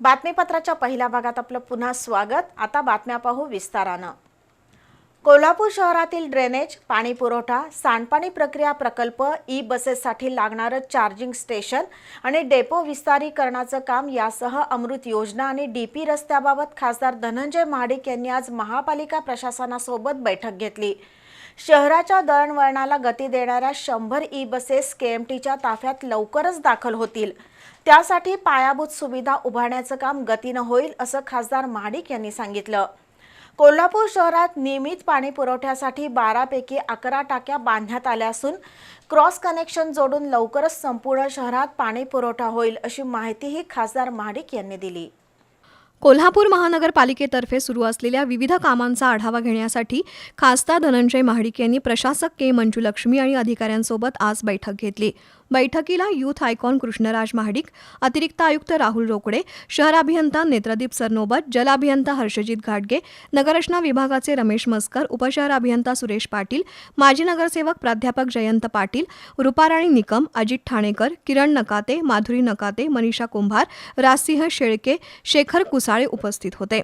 बातमीपत्राच्या पहिल्या भागात आपलं पुन्हा स्वागत. आता बातम्या पाहू विस्तारानं. कोल्हापूर शहरातील ड्रेनेज पाणी पुरवठा सांडपाणी प्रक्रिया प्रकल्प ई बसेससाठी लागणारं चार्जिंग स्टेशन आणि डेपो विस्तारीकरणाचं काम यासह अमृत योजना आणि डी पी रस्त्याबाबत खासदार धनंजय महाडिक यांनी आज महापालिका प्रशासनासोबत बैठक घेतली. शहराच्या दळणवळणाला गती देणाऱ्या शंभर ई बसेस केएमटीच्या ताफ्यात लवकरच दाखल होतील. त्यासाठी पायाभूत सुविधा उभारण्याचं काम गतीनं होईल असं खासदार महाडिक यांनी सांगितलं. कोल्हापूर शहरात नियमित पाणी पुरवठ्यासाठी बारापैकी अकरा टाक्या बांधण्यात आल्या असून क्रॉस कनेक्शन जोडून लवकरच संपूर्ण शहरात पाणी पुरवठा होईल अशी माहितीही खासदार महाडिक यांनी दिली. कोल्हापूर महानगरपालिकेतर्फे सुरू असलेल्या विविध कामांचा आढावा घेण्यासाठी खासदार धनंजय महाडिक यांनी प्रशासक के मंजुलक्ष्मी आणि अधिकाऱ्यांसोबत आज बैठक घेतली. बैठकीला युथ आयकॉन कृष्णराज महाडिक अतिरिक्त आयुक्त राहुल रोकडे शहर अभियंता नेत्रदीप सरनोबत जलाभियंता हर्षजित घाटगे नगररचना विभागाचे रमेश मस्कर उपशहर अभियंता सुरेश पाटील माजी नगरसेवक प्राध्यापक जयंत पाटील रुपाराणी निकम अजित ठाणेकर किरण नकाते माधुरी नकाते मनीषा कुंभार राजसिंह शेळके शेखर कुसाळे उपस्थित होते.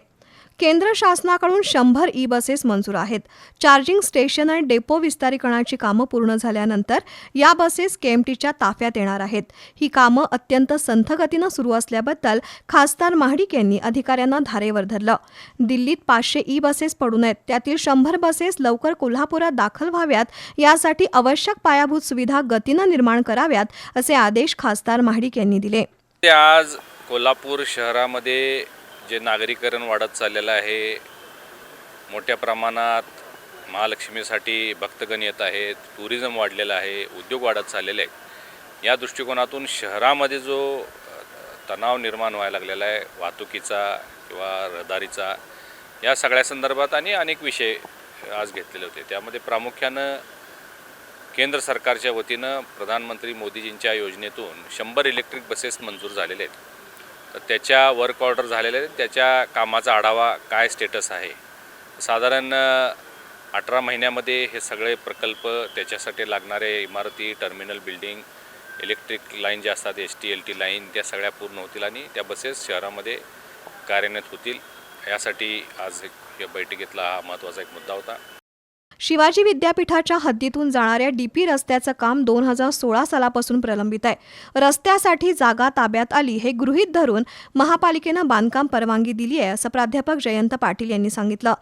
केंद्र शासनाकडून शंभर ई बसेस मंजूर आहेत. चार्जिंग स्टेशन आणि डेपो विस्तारीकरणाची कामं पूर्ण झाल्यानंतर या बसेस केएमटीच्या ताफ्यात येणार आहेत. ही कामं अत्यंत संथ गतीनं सुरू असल्याबद्दल खासदार महाडिक यांनी अधिकाऱ्यांना धारेवर धरलं. दिल्लीत पाचशे ई बसेस पडून आहेत त्यातील शंभर बसेस लवकर कोल्हापुरात दाखल व्हाव्यात. यासाठी आवश्यक पायाभूत सुविधा गतीनं निर्माण कराव्यात असे आदेश खासदार महाडिक यांनी दिले. आज कोल्हापूर शहरामध्ये जे नागरीकरण वाढत चाललेलं आहे मोठ्या प्रमाणात महालक्ष्मीसाठी भक्तगण येत आहेत टुरिझम वाढलेलं आहे उद्योग वाढत चाललेले आहेत. या दृष्टिकोनातून शहरामध्ये जो तणाव निर्माण व्हायला लागलेला आहे वाहतुकीचा किंवा रहदारीचा या सगळ्या संदर्भात आणि अनेक विषय आज घेतलेले होते. त्यामध्ये प्रामुख्यानं केंद्र सरकारच्या वतीनं प्रधानमंत्री मोदीजींच्या योजनेतून शंभर इलेक्ट्रिक बसेस मंजूर झालेले आहेत. तर त्याच्या वर्क ऑर्डर झालेले आहेत त्याच्या कामाचा आढावा काय स्टेटस आहे? साधारण अठरा महिन्यामध्ये हे सगळे प्रकल्प त्याच्यासाठी लागणारे इमारती टर्मिनल बिल्डिंग इलेक्ट्रिक लाईन ज्या असतात S T L T line त्या सगळ्या पूर्ण होतील आणि त्या बसेस शहरामध्ये कार्यान्वित होतील. यासाठी आज एक या बैठकीतला हा महत्त्वाचा एक मुद्दा होता. शिवाजी विद्यापीठाच्या हद्दीतून जाणाऱ्या डीपी रस्त्याचं काम दोन हजार सोळा सालापासून प्रलंबित आहे. रस्त्यासाठी जागा ताब्यात आली हे गृहीत धरून महापालिकेनं बांधकाम परवानगी दिली आहे असं प्राध्यापक जयंत पाटील यांनी सांगितलं.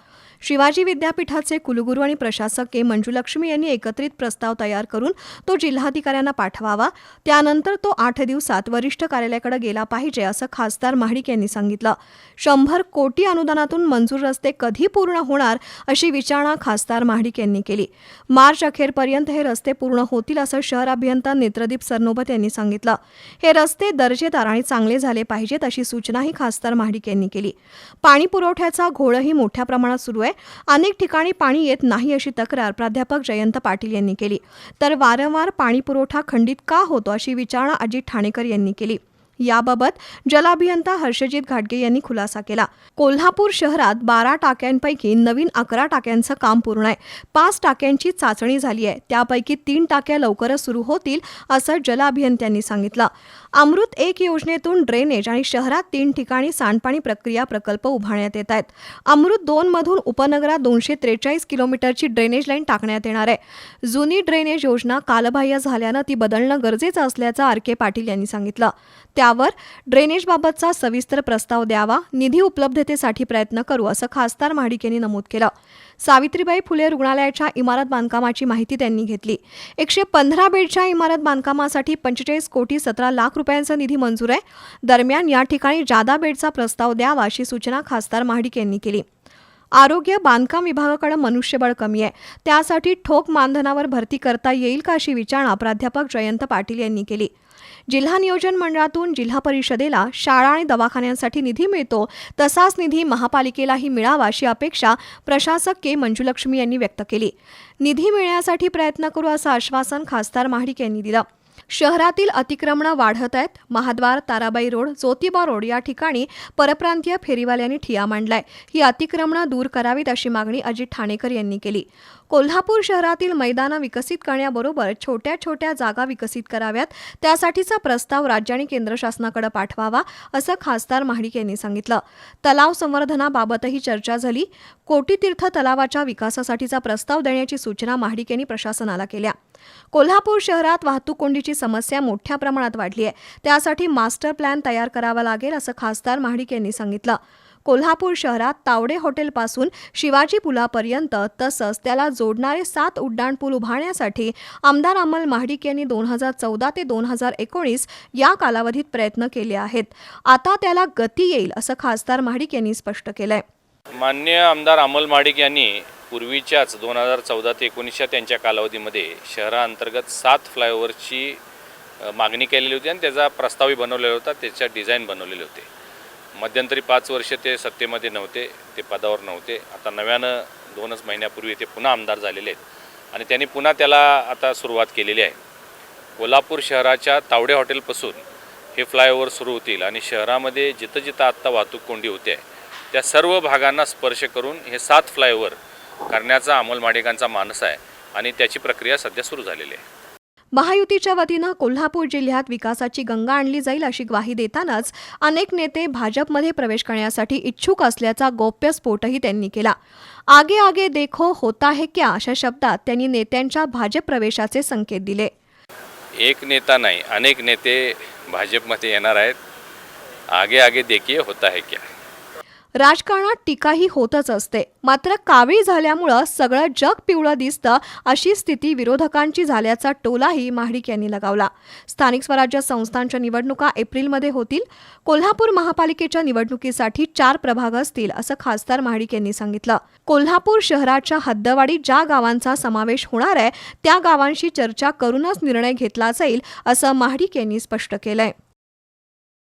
शिवाजी विद्यापीठाचे कुलगुरू आणि प्रशासक के मंजुलक्ष्मी यांनी एकत्रित प्रस्ताव तयार करून तो जिल्हाधिकाऱ्यांना पाठवावा. त्यानंतर तो आठ दिवसात वरिष्ठ कार्यालयाकडे गेला पाहिजे असं खासदार महाडिक यांनी सांगितलं. शंभर कोटी अनुदानातून मंजूर रस्ते कधी पूर्ण होणार अशी विचारणा खासदार महाडिक यांनी केली. मार्च अखेरपर्यंत हे रस्ते पूर्ण होतील असं शहर अभियंता नेत्रदीप सरनोबत यांनी सांगितलं. हे रस्ते दर्जेदार आणि चांगले झाले पाहिजेत अशी सूचनाही खासदार महाडिक यांनी केली. पाणी पुरवठ्याचा घोळही मोठ्या प्रमाणात सुरू आहे. अनेक ठिकाणी पाणी येत नाही अशी तक्रार प्राध्यापक जयंत पाटील यांनी केली. तर वारंवार पाणी पुरवठा खंडित का होतो अशी विचारणा अजित ठाणेकर यांनी केली. याबाबत जलाभियंता हर्षजित घाटगे यांनी खुलासा केला. कोल्हापूर शहरात बारा टाक्यांपैकी नवीन अकरा टाक्यांचं काम पूर्ण आहे. पाच टाक्यांची चाचणी झाली आहे. त्यापैकी तीन टाक्या लवकरच सुरू होतील असं जलाभियंत्यांनी सांगितलं. अमृत एक योजनेतून ड्रेनेज आणि शहरात तीन ठिकाणी सांडपाणी प्रक्रिया प्रकल्प उभारण्यात येत आहेत. अमृत दोन मधून उपनगरात दोनशे त्रेचाळीस किलोमीटरची ड्रेनेज लाईन टाकण्यात येणार आहे. जुनी ड्रेनेज योजना कालबाह्य झाल्यानं ती बदलणं गरजेचं असल्याचं आर के पाटील यांनी सांगितलं. त्यावर ड्रेनेजबाबतचा सविस्तर प्रस्ताव द्यावा निधी उपलब्धतेसाठी प्रयत्न करू असं खासदार महाडिक यांनी नमूद केलं. सावित्रीबाई फुले रुग्णालयाच्या इमारत बांधकामाची माहिती त्यांनी घेतली. एकशे पंधरा बेडच्या इमारत बांधकामासाठी पंचेचाळीस कोटी सतरा लाख रुपयांचा निधी मंजूर आहे. दरम्यान या ठिकाणी जादा बेडचा प्रस्ताव द्यावा अशी सूचना खासदार महाडिक यांनी केली. आरोग्य बांधकाम विभागाकडे मनुष्यबळ कमी आहे. त्यासाठी ठोक मानधनावर भरती करता येईल का अशी विचारणा प्राध्यापक जयंत पाटील यांनी केली. जिल्हा नियोजन मंडळातून जिल्हा परिषदेला शाळा आणि दवाखान्यांसाठी निधी मिळतो तसाच निधी महापालिकेलाही मिळावा अशी अपेक्षा प्रशासक के. मंजुलक्ष्मी यांनी व्यक्त केली. निधी मिळण्यासाठी प्रयत्न करू असं आश्वासन खासदार महाडिक यांनी दिलं. शहरातील अतिक्रमणं वाढत आहेत. महाद्वार ताराबाई रोड ज्योतिबा रोड या ठिकाणी परप्रांतीय फेरीवाल्यांनी ठिया मांडलाय. ही अतिक्रमणं दूर करावीत अशी मागणी अजित ठाणेकर यांनी केली. कोल्हापूर शहरातील मैदानं विकसित करण्याबरोबर छोट्या छोट्या जागा विकसित कराव्यात. त्यासाठीचा प्रस्ताव राज्य आणि केंद्र शासनाकडे पाठवावा असं खासदार महाडिक यांनी सांगितलं. तलाव संवर्धनाबाबतही चर्चा झाली. कोटीतीर्थ तलावाच्या विकासासाठीचा प्रस्ताव देण्याची सूचना महाडिक यांनी प्रशासनाला केल्या. कोल्हापूर शहरात वाहतूक कोंडीची समस्या मोठ्या प्रमाणात वाढली आहे. त्यासाठी मास्टर प्लॅन तयार करावा लागेल असं खासदार महाडिक यांनी सांगितलं. कोल्हापूर शहरात तावडे हॉटेलपासून शिवाजी पुलापर्यंत तसंच त्याला जोडणारे सात उड्डाणपूल उभारण्यासाठी आमदार अमल महाडिक यांनी दोन हजार चौदा ते दोन हजार एकोणीस या कालावधीत प्रयत्न केले आहेत. आता त्याला गती येईल असं खासदार महाडिक यांनी स्पष्ट केलंय. मान्य आमदार अमल महाडिक यांनी पूर्वीच्याच दोन हजार चौदा ते एकोणीसच्या त्यांच्या कालावधीमध्ये शहराअंतर्गत सात फ्लायओव्हरची मागणी केलेली होती आणि त्याचा प्रस्तावही बनवलेला होता. त्याच्या डिझाईन बनवलेले होते. मध्यंतरी पाच वर्ष ते सत्तेमध्ये नव्हते ते पदावर नव्हते. आता नव्यानं दोनच महिन्यापूर्वी ते पुन्हा आमदार झालेले आहेत आणि त्यांनी पुन्हा त्याला आता सुरुवात केलेली आहे. कोल्हापूर शहराच्या तावडे हॉटेलपासून हे फ्लायओव्हर सुरू होतील आणि शहरामध्ये जिथं जिथं आत्ता वाहतूक कोंडी होते त्या सर्व भागांना स्पर्श करून हे सात फ्लायओव्हर करण्याचा अमोल माडिकांचा मानस आहे आणि त्याची प्रक्रिया सध्या सुरू झालेली आहे. महायुतीच्या वतीनं कोल्हापूर जिल्ह्यात विकासाची गंगा आणली जाईल अशी ग्वाही देतानाच अनेक नेते भाजपमध्ये प्रवेश करण्यासाठी इच्छुक असल्याचा गौप्यस्फोटही त्यांनी केला. आगे आगे देखो होता है क्या अशा शब्दात त्यांनी नेत्यांच्या भाजप प्रवेशाचे संकेत दिले. एक नेता नाही अनेक नेते भाजपमध्ये येणार आहेत. आगे आगे देखिए होता है क्या. राजकारणात टीकाही होतच असते. मात्र कावीळ झाल्यामुळं सगळं जग पिवळं दिसतं अशी स्थिती विरोधकांची झाल्याचा टोलाही महाडिक यांनी लगावला. स्थानिक स्वराज्य संस्थांच्या निवडणुका एप्रिलमध्ये होतील. कोल्हापूर महापालिकेच्या निवडणुकीसाठी चार प्रभाग असतील असं खासदार महाडिक यांनी सांगितलं. कोल्हापूर शहराच्या हद्दवाडी ज्या गावांचा समावेश होणार आहे त्या गावांशी चर्चा करूनच निर्णय घेतला जाईल असं महाडिक यांनी स्पष्ट केलंय.